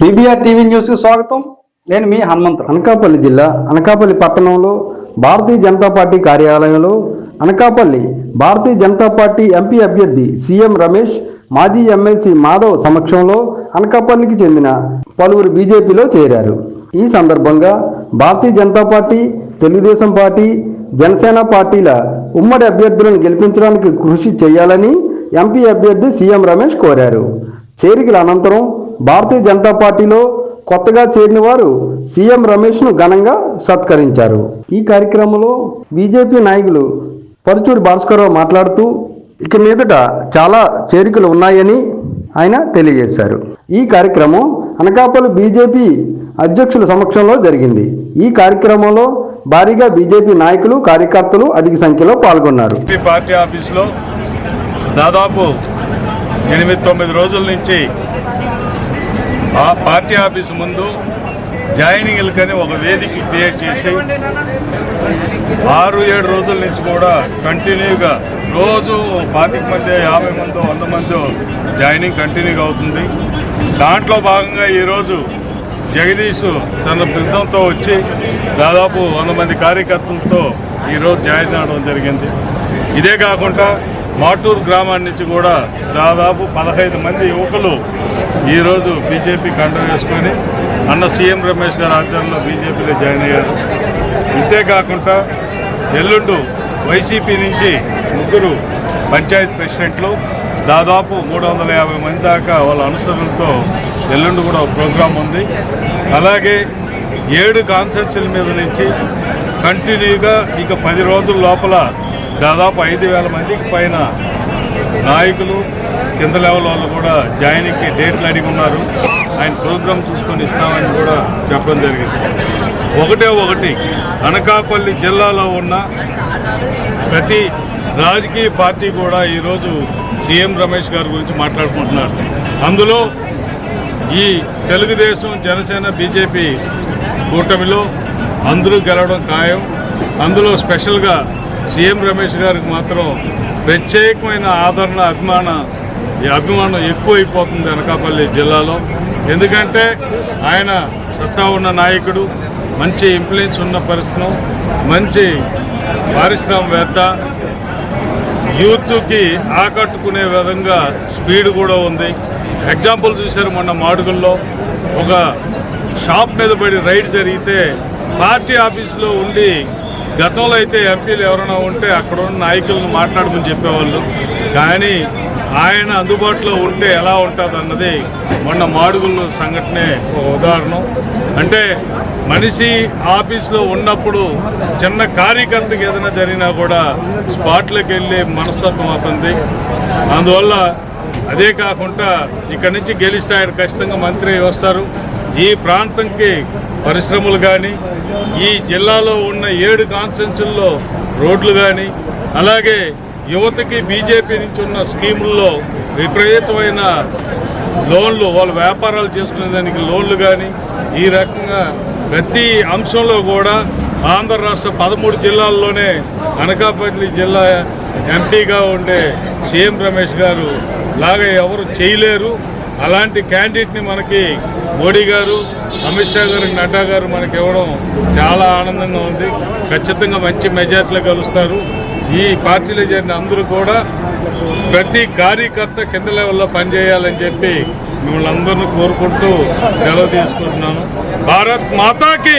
BBR TV న్యూస్కి స్వాగతం. నేను మీ హనుమంత్ అనకాపల్లి జిల్లా అనకాపల్లి పట్టణంలో భారతీయ జనతా పార్టీ కార్యాలయంలో అనకాపల్లి భారతీయ జనతా పార్టీ ఎంపీ అభ్యర్థి సీఎం రమేష్ మాజీ ఎమ్మెల్సీ మాధవ్ సమక్షంలో అనకాపల్లికి చెందిన పలువురు బీజేపీలో చేరారు. ఈ సందర్భంగా భారతీయ జనతా పార్టీ తెలుగుదేశం పార్టీ జనసేన పార్టీల ఉమ్మడి అభ్యర్థులను గెలిపించడానికి కృషి చేయాలని ఎంపీ అభ్యర్థి సీఎం రమేష్ కోరారు. చేరికల అనంతరం భారతీయ జనతా పార్టీలో కొత్తగా చేరిన వారు సీఎం రమేష్ను ఘనంగా సత్కరించారు. ఈ కార్యక్రమంలో బీజేపీ నాయకులు పరుచూరి భాస్కరరావు మాట్లాడుతూ ఇక మీదట చాలా చేరికలు ఉన్నాయని ఆయన తెలియజేశారు. ఈ కార్యక్రమం అనకాపల్లి బీజేపీ అధ్యక్షుల సమక్షంలో జరిగింది. ఈ కార్యక్రమంలో భారీగా బీజేపీ నాయకులు కార్యకర్తలు అధిక సంఖ్యలో పాల్గొన్నారు. పార్టీ ఆఫీసులో దాదాపు ఎనిమిది తొమ్మిది రోజుల నుంచి ఆ పార్టీ ఆఫీస్ ముందు జాయినింగ్లకని ఒక వేదిక క్రియేట్ చేసి ఆరు ఏడు రోజుల నుంచి కూడా కంటిన్యూగా రోజు పాతిక మంది యాభై మంది వంద మంది జాయినింగ్ కంటిన్యూగా అవుతుంది. దాంట్లో భాగంగా ఈరోజు జగదీష్ తన బృందంతో వచ్చి దాదాపు వంద మంది కార్యకర్తలతో ఈరోజు జాయిన్ అవడం జరిగింది. ఇదే కాకుండా మాటూరు గ్రామాన్ని నుంచి కూడా దాదాపు పదహైదు మంది యువకులు ఈరోజు బీజేపీ కండ వేసుకొని అన్న సీఎం రమేష్ గారి ఆధ్వర్యంలో బీజేపీలో జాయిన్ అయ్యారు. ఇంతేకాకుండా ఎల్లుండు వైసీపీ నుంచి ముగ్గురు పంచాయత్ ప్రెసిడెంట్లు దాదాపు మూడు వందల యాభై మంది దాకా వాళ్ళ అనుసరులతో ఎల్లుండి కూడా ప్రోగ్రాం ఉంది. అలాగే ఏడు కాన్సెన్సీల మీద నుంచి కంటిన్యూగా ఇక పది రోజుల లోపల దాదాపు ఐదు వేల మందికి పైన నాయకులు కింద లెవెల్ వాళ్ళు కూడా జాయినింగ్కి డేట్లు అడిగి ఉన్నారు. ఆయన ప్రోగ్రామ్ చూసుకొని ఇస్తామని కూడా చెప్పడం జరిగింది. ఒకటే ఒకటి అనకాపల్లి జిల్లాలో ఉన్న ప్రతి రాజకీయ పార్టీ కూడా ఈరోజు సీఎం రమేష్ గారి గురించి మాట్లాడుకుంటున్నారు. అందులో ఈ తెలుగుదేశం జనసేన బీజేపీ కూటమిలో అందరూ గెలవడం ఖాయం. అందులో స్పెషల్గా సీఎం రమేష్ గారికి మాత్రం ప్రత్యేకమైన ఆదరణ అభిమాన ఈ అభిమానం ఎక్కువైపోతుంది అనకాపల్లి జిల్లాలో. ఎందుకంటే ఆయన సత్తా ఉన్న నాయకుడు మంచి ఇంప్లుయెన్స్ ఉన్న పరిశ్రమ మంచి పారిశ్రామికవేత్త. యూత్కి ఆకట్టుకునే విధంగా స్పీడ్ కూడా ఉంది. ఎగ్జాంపుల్ చూశారు మొన్న మాడుగుల్లో. ఒక షాప్ మీద పడి రైడ్ జరిగితే పార్టీ ఆఫీస్లో ఉండి గతంలో అయితే ఎంపీలు ఎవరైనా ఉంటే అక్కడ ఉన్న నాయకులను మాట్లాడమని చెప్పేవాళ్ళు. కానీ ఆయన అందుబాటులో ఉంటే ఎలా ఉంటుంది అన్నది మొన్న మాడుగుల్లో సంఘటనే ఒక ఉదాహరణ. అంటే మనిషి ఆఫీస్లో ఉన్నప్పుడు చిన్న కార్యకర్తకి ఏదైనా జరిగినా కూడా స్పాట్లోకి వెళ్ళే మనస్తత్వం అవుతుంది. అందువల్ల అదే కాకుండా ఇక్కడి నుంచి గెలిస్తే ఆయన ఖచ్చితంగా మంత్రి వస్తారు. ఈ ప్రాంతంకి పరిశ్రమలు కానీ ఈ జిల్లాలో ఉన్న ఏడు కాన్స్టెన్సుల్లో రోడ్లు కానీ అలాగే యువతకి బీజేపీ నుంచి ఉన్న స్కీముల్లో విపరీతమైన లోన్లు వాళ్ళు వ్యాపారాలు చేసుకునే దానికి లోన్లు కానీ ఈ రకంగా ప్రతి అంశంలో కూడా ఆంధ్ర రాష్ట్ర పదమూడు జిల్లాల్లోనే అనకాపల్లి జిల్లా ఎంపీగా ఉండే సీఎం రమేష్ గారు లాగా ఎవరు చేయలేరు. అలాంటి క్యాండిడేట్ని మనకి మోడీ గారు అమిత్ షా గారు నడ్డా గారు మనకి ఇవ్వడం చాలా ఆనందంగా ఉంది. ఖచ్చితంగా మంచి మెజార్టీలో కలుస్తారు ఈ పార్టీలో చేరిన అందరూ కూడా ప్రతి కార్యకర్త కింద లెవెల్లో పనిచేయాలని చెప్పి మిమ్మల్ని అందరినీ కోరుకుంటూ సెలవు తీసుకుంటున్నాను. భారత్ మాతాకి!